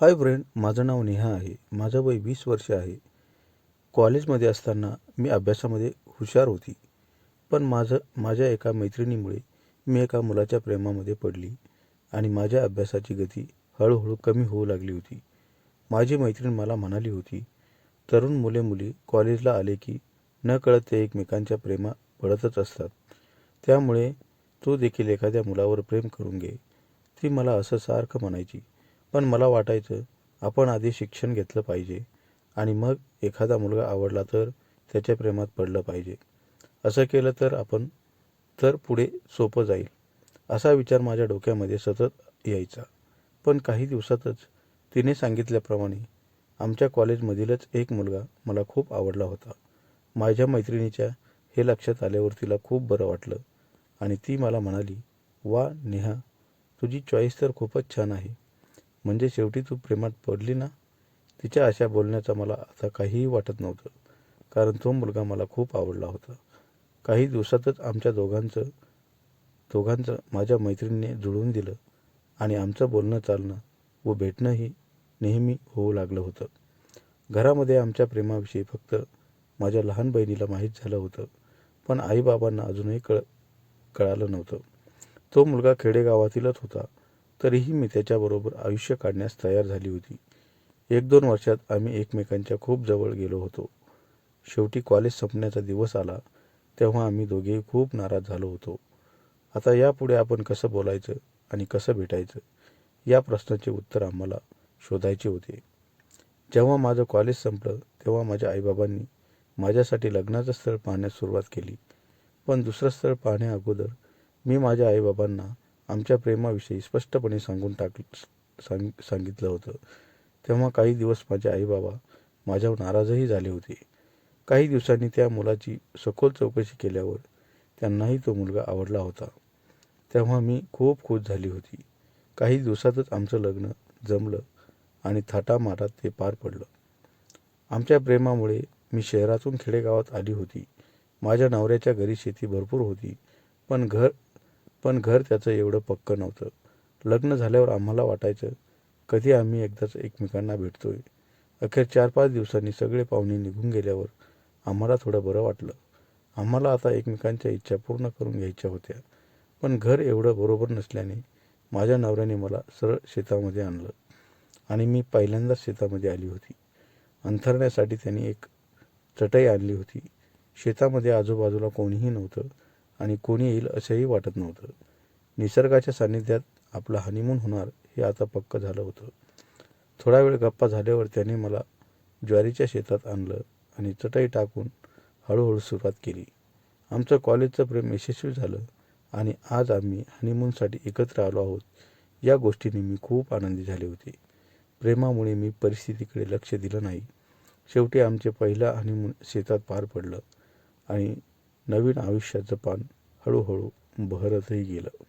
Hi friend माझं नाव नेहा आहे. माझं वय वीस वर्ष आहे. कॉलेजमध्ये असताना मी अभ्यासामध्ये हुशार होती. पण माझं माझ्या एका मैत्रिणीमुळे मी एका मुलाच्या प्रेमामध्ये पडली आणि माझ्या अभ्यासाची गती हळूहळू कमी होऊ लागली होती. माझी मैत्रीण मला म्हणाली होती तरुण मुले मुली कॉलेजला आले की न कळत ते एकमेकांच्या प्रेमा पडतच असतात. त्यामुळे तू देखील एखाद्या मुलावर प्रेम करून घे. ती मला असं सारखं म्हणायची. पण मला वाटायचं आपण आधी शिक्षण घेतलं पाहिजे आणि मग एखादा मुलगा आवडला तर त्याच्या प्रेमात पडलं पाहिजे. असं केलं तर आपण तर पुढे सोपं जाईल. असा विचार माझ्या डोक्यामध्ये सतत यायचा. पण काही दिवसातच तिने सांगितल्याप्रमाणे आमच्या कॉलेजमधीलच एक मुलगा मला खूप आवडला होता. माझ्या मैत्रिणीच्या हे लक्षात आल्यावर तिला खूप बरं वाटलं आणि ती मला म्हणाली वा नेहा तुझी चॉईस तर खूपच छान आहे. म्हणजे शेवटी तू प्रेमात पडली ना तिच्या अशा बोलण्याचा मला आता काहीही वाटत नव्हतं. कारण तो मुलगा मला खूप आवडला होता. काही दिवसातच आमच्या दोघांचं दोघांचं माझ्या मैत्रिणीने जुळवून दिलं आणि आमचं बोलणं चालणं व भेटणंही नेहमी होऊ लागलं होतं. घरामध्ये आमच्या प्रेमाविषयी फक्त माझ्या लहान बहिणीला माहीत झालं होतं पण आईबाबांना अजूनही कळ कळालं नव्हतं. तो मुलगा खेडेगावातीलच होता. तरीही मी त्याच्याबरोबर आयुष्य काढण्यास तयार झाली होती. एक दोन वर्षात आम्ही एकमेकांच्या खूप जवळ गेलो होतो. शेवटी कॉलेज संपण्याचा दिवस आला तेव्हा आम्ही दोघेही खूप नाराज झालो होतो. आता यापुढे आपण कसं बोलायचं आणि कसं भेटायचं या प्रश्नाचे उत्तर आम्हाला शोधायचे होते. जेव्हा माझं कॉलेज संपलं तेव्हा माझ्या आईबाबांनी माझ्यासाठी लग्नाचं स्थळ पाहण्यास सुरुवात केली. पण दुसरं स्थळ पाहण्या अगोदर मी माझ्या आईबाबांना आमच्या प्रेमाविषयी स्पष्टपणे सांगून टाक सांग सांगितलं होतं. तेव्हा काही दिवस माझे आईबाबा माझ्यावर नाराजही झाले होते. काही दिवसांनी त्या मुलाची सखोल चौकशी केल्यावर त्यांनाही तो मुलगा आवडला होता. तेव्हा मी खूप खुश झाली होती. काही दिवसातच आमचं लग्न जमलं आणि थाटामाटात ते पार पडलं. आमच्या प्रेमामुळे मी शहरातून खेडेगावात आली होती. माझ्या नवऱ्याच्या घरी शेती भरपूर होती. पण घर पण घर त्याचं एवढं पक्कं नव्हतं. लग्न झाल्यावर आम्हाला वाटायचं कधी आम्ही एकदाच एकमेकांना भेटतोय. अखेर चार पाच दिवसांनी सगळे पाहुणे निघून गेल्यावर आम्हाला थोडं बरं वाटलं. आम्हाला आता एकमेकांच्या इच्छा पूर्ण करून घ्यायच्या होत्या. पण घर एवढं बरोबर नसल्याने माझ्या नवऱ्याने मला सरळ शेतामध्ये आणलं आणि मी पहिल्यांदाच शेतामध्ये आली होती. अंथरण्यासाठी त्यांनी एक चटई आणली होती. शेतामध्ये आजूबाजूला कोणीही नव्हतं. आणि कोणी येईल असंही वाटत नव्हतं. निसर्गाच्या सान्निध्यात आपलं हनीमून होणार हे आता पक्क झालं होतं. थोडा वेळ गप्पा झाल्यावर त्याने मला ज्वारीच्या शेतात आणलं आणि चटई टाकून हळूहळू सुरुवात केली. आमचं कॉलेजचं प्रेम यशस्वी झालं आणि आज आम्ही हनीमूनसाठी एकत्र आलो आहोत. या गोष्टीने मी खूप आनंदी झाले होते. प्रेमामुळे मी परिस्थितीकडे लक्ष दिलं नाही. शेवटी आमचे पहिलं हनीमून शेतात पार पडलं आणि नवीन आयुष्याचं पान हळूहळू बहरतही गेलं.